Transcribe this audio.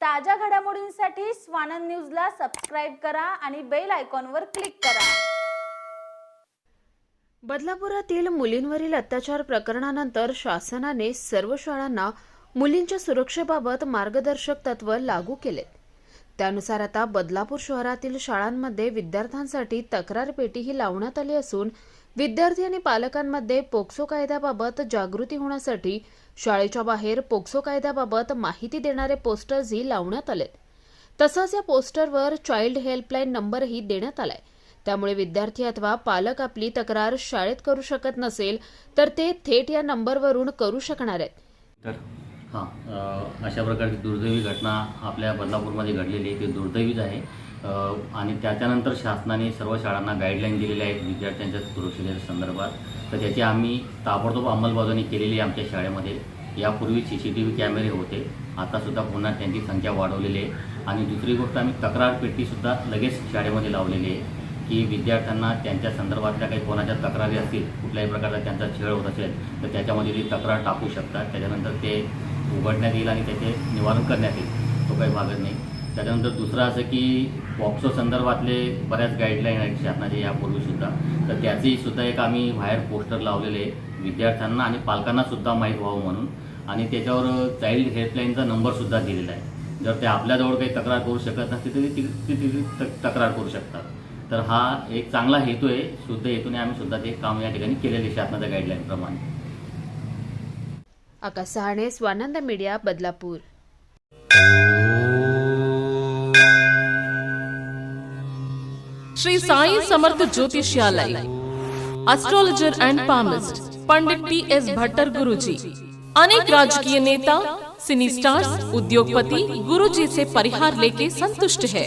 ताज्या घडामोडींसाठी स्वानंद न्यूजला सबस्क्राईब करा आणि बेल आयकॉनवर क्लिक करा. बदलापुरातील मुलींवरील अत्याचार प्रकरणानंतर शासनाने सर्व शाळांना मुलींच्या सुरक्षेबाबत मार्गदर्शक तत्व लागू केलेत. त्यानुसार आता बदलापूर शहरातील शाळांमध्ये विद्यार्थ्यांसाठी तक्रार पेटीही लावण्यात आली असून विद्यार्थी आणि पालकांमध्ये पोक्सो कायद्याबाबत जागृती होण्यासाठी शाळेच्या बाहेर पोक्सो कायद्याबाबत माहिती देणारे पोस्टर्सही लावण्यात आलेत. तसंच या पोस्टरवर चाइल्ड हेल्पलाईन नंबरही देण्यात आलाय. त्यामुळे विद्यार्थी अथवा पालक आपली तक्रार शाळेत करू शकत नसेल तर ते थेट या नंबरवरून करू शकणार आहेत. हां. अशा प्रकारची दुर्दैवी घटना आपल्या बदलापूरमध्ये घडलेली आहे. ती दुर्दैवीच आहे. आणि त्याच्यानंतर शासनाने सर्व शाळांना गाईडलाईन दिलेल्या आहेत विद्यार्थ्यांच्या सुरक्षिततेच्या संदर्भात. तर त्याची आम्ही ताबडतोब अंमलबजावणी केलेली आहे आमच्या शाळेमध्ये. यापूर्वी सी सी टी व्ही कॅमेरे होते. आतासुद्धा पुन्हा त्यांची संख्या वाढवलेली आहे. आणि दुसरी गोष्ट आम्ही तक्रार पेटीसुद्धा लगेच शाळेमध्ये लावलेली आहे. की विद्यार्थ्यांना त्यांच्या संदर्भातल्या काही कोणाच्या तक्रारी असतील कुठल्याही प्रकारचा त्यांचा छळ होत असेल तर त्याच्यामध्ये ती तक्रार टाकू शकतात त्याच्यानंतर ते उघडण्यात येईल आणि त्याचे निवारण करण्यात येईल तो काही भागत नाही. त्याच्यानंतर दुसरं असं की पॉक्सो संदर्भातले बऱ्याच गाईडलाईन आहेत शासनाचे यापूर्वीसुद्धा तर त्याचीसुद्धा एक आम्ही बाहेर पोस्टर लावलेले आहे. विद्यार्थ्यांना आणि पालकांनासुद्धा माहीत व्हावं म्हणून. आणि त्याच्यावर चाइल्ड हेल्पलाईनचा नंबरसुद्धा दिलेला आहे. जर ते आपल्याजवळ काही तक्रार करू शकत नसतील तरी ती तक्रार करू शकतात. तर हा एक चांगला हेतू आहे शुद्ध हेतूने आम्ही सुद्धा ते काम या ठिकाणी केलेले शासनाच्या गाईडलाईनप्रमाणे Akash Sahane Swanand media Badlapur. Shri Sai Samarth Jyotishalaya. Astrologer and palmist Pandit T S Bhattar Guruji अनेक राजकीय नेता सिनी स्टार्स उद्योगपति गुरुजी से परिहार लेके संतुष्ट है.